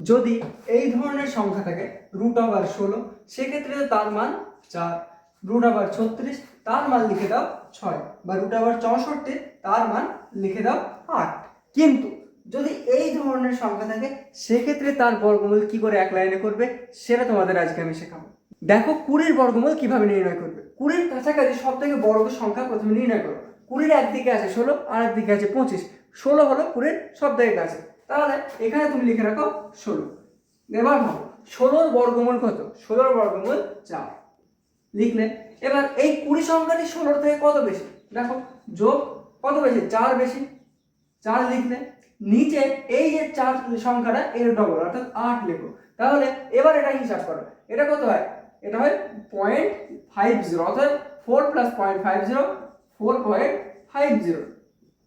যদি এই ধরনের সংখ্যা থাকে রুট ওভার ষোলো, সেক্ষেত্রে তার মান চার। রুট ওভার ছত্রিশ, তার মান লিখে দাও ছয়। বা রুট আবার চৌষট্টি, তার মান লিখে দাও আট। কিন্তু যদি এই ধরনের সংখ্যা থাকে, সেক্ষেত্রে তার বর্গমূল কি করে এক লাইনে করবে, সেটা তোমাদের আজকে আমি শেখাবো। দেখো কুড়ির বর্গমূল কীভাবে নির্ণয় করবে। কুড়ির কাছাকাছি সব থেকে বড় সংখ্যা প্রথমে নির্ণয় করো। কুড়ির একদিকে আছে ষোলো আর একদিকে আছে পঁচিশ। ষোলো হলো কুড়ির সব থেকে কাছে। তাহলে এখানে তুমি লিখে রাখো ষোলো। এবার ভাবো, ষোলোর বর্গমূল কত? ষোলোর বর্গমূল চার। লিখলে, এবার এই কুড়ি সংখ্যাটি ষোলোর থেকে কত বেশি? দেখো, যোগ কত বেশি? চার বেশি। চার লিখলে, নিচে এই যে চার সংখ্যাটা এর ডবল অর্থাৎ আট লেখো। তাহলে এবার এটা হিসাব করো। এটা কত হয়? এটা হয় পয়েন্ট ফাইভ জিরো অর্থাৎ four plus point five zero four point five zero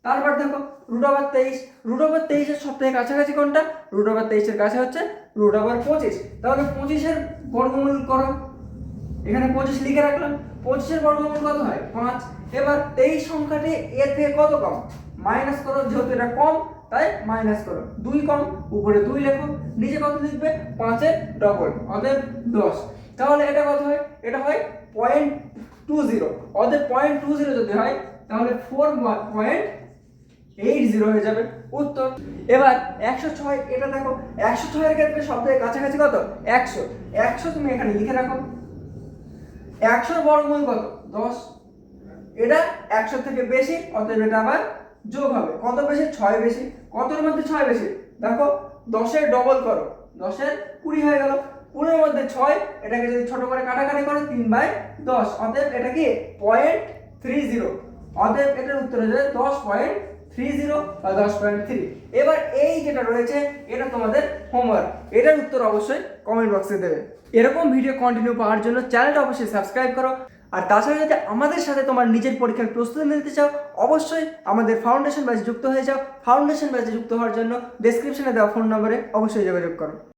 তারপর দেখো রুট ওভার তেইশ। রুট ওভার তেইশের সব থেকে কাছাকাছি কোনটা? রুট ওভার তেইশের কাছে হচ্ছে রুট ওভার পঁচিশ। তাহলে পঁচিশের বর্গমূল করো। এখানে পঁচিশ লিখে রাখলাম। পঁচিশের বর্গমূল কত হয়? পাঁচ। এবার তেইশ সংখ্যাটি এর থেকে কত কম? মাইনাস করো, যেহেতু এটা কম, তাই মাইনাস করো। দুই কম, উপরে দুই লেখো। নিচে কত লিখবে? পাঁচের ডবল অতএব দশ। তাহলে এটা কত হয়? এটা হয় পয়েন্ট টু জিরো অতএব পয়েন্ট টু জিরো যদি হয়, তাহলে ফোর পয়েন্ট জিরো হয়ে যাবে। উত্তর। এবার একশো ছয়, এটা দেখো, একশো ছয়ের ক্ষেত্রে সব থেকে কাছাকাছি কত? একশো। একশো তুমি এখানে লিখে রাখো। একশোর বর্গমূল কত? দশ। এটা একশো থেকে বেশি, অতএব এটা আবার যোগ হবে। কত বেশি? ছয় বেশি। কতর মধ্যে ছয় বেশি? দেখো, দশের ডবল করো। দশের কুড়ি হয়ে গেল। কুড়ির মধ্যে ছয়, এটাকে যদি ছোট করে কাটাকাটি করো, তিন বাই দশ। অতএব এটা কি? পয়েন্ট থ্রি জিরো অতএব এটার উত্তর হয়ে যাবে দশ পয়েন্ট থ্রি জিরো বা দশ পয়েন্ট থ্রি এবার এই যেটা রয়েছে, এটা তোমাদের হোমওয়ার্ক এটার উত্তর অবশ্যই কমেন্ট বক্সে দেবে। এরকম ভিডিও কন্টিনিউ পাওয়ার জন্য চ্যানেলটা অবশ্যই সাবস্ক্রাইব করো। আর তাছাড়া যদি আমাদের সাথে তোমার নিজের পরীক্ষার প্রস্তুতি নিতে চাও, অবশ্যই আমাদের ফাউন্ডেশন ব্যাচে যুক্ত হয়ে যাও। ফাউন্ডেশন ব্যাচে যুক্ত হওয়ার জন্য ডেসক্রিপশনে দেওয়া ফোন নম্বরে অবশ্যই যোগাযোগ করো।